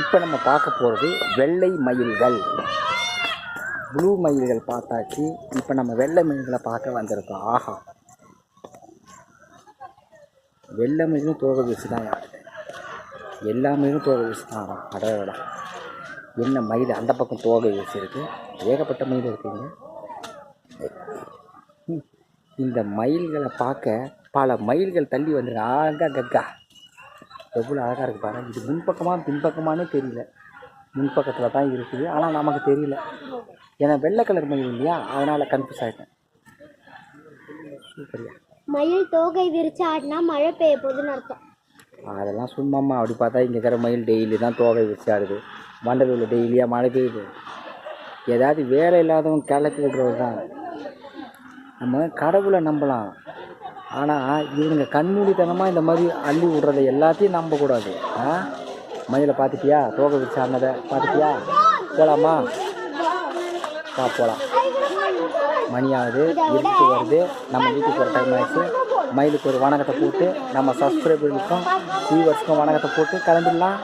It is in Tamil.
இப்போ நம்ம பார்க்க போகிறது வெள்ளை மயில்கள். ப்ளூ மயில்கள் பார்த்தாச்சு. இப்போ நம்ம வெள்ளை மயில்களை பார்க்க வந்திருக்கோம் ஆஹா. வெள்ளை மயிலும் தோகை வீசி தான் ஆடுது எல்லா மயிலும் தோகை வீசி தான். ஆடும் என்ன மயில் அந்த பக்கம் தோகை வீசி ஏகப்பட்ட மயில் இருக்குங்க. இந்த மயில்களை பார்க்க பல மயில்கள் தள்ளி வந்துருக்கு ஆகா கக்கா எவ்வளோ அழகாக இருக்குது பாருங்க. இது முன்பக்கமாக பின்பக்கமானே தெரியல. முன்பக்கத்தில் தான் இருக்குது. ஆனால் நமக்கு தெரியல. ஏன்னா வெள்ளை கலர் மயில் இல்லையா? அதனால் கன்ஃபியூஸ் ஆகிட்டேன் சூப்பரியா. மயில் தோகை விரிச்சு ஆடினா மழை பெய்ய போகுதுன்னு அர்த்தம். அதெல்லாம் சும்மாம்மா. அப்படி பார்த்தா இங்கே இருக்கிற மயில் டெய்லி தான் தோகை வச்சு ஆடுது. மண்டலூரில் டெய்லியாக மழை பெய்யுது. ஏதாவது வேலை இல்லாதவங்க கிளப்பி விடுறது தான் நம்ம கடவுளை நம்பலாம். ஆனால் இவங்க கண்மூடித்தனமாக இந்த மாதிரி அள்ளி விடுறதை எல்லாத்தையும் நம்பக்கூடாது. ஆ? மயிலை பார்த்துட்டியா? தோகை வச்சு பார்த்துட்டியா? போகலாமா பா போகலாம் மணி ஆகுது இருட்டு வருது. நம்ம வீட்டுக்கு ஒரு டைம் ஆயிடுச்சு. மயிலுக்கு ஒரு வணக்கத்தை போட்டு நம்ம சப்ஸ்கிரைபர்களுக்கும் வியூவர்ஸ்க்கும் வணக்கத்தை போட்டு கிளம்பிடலாம்.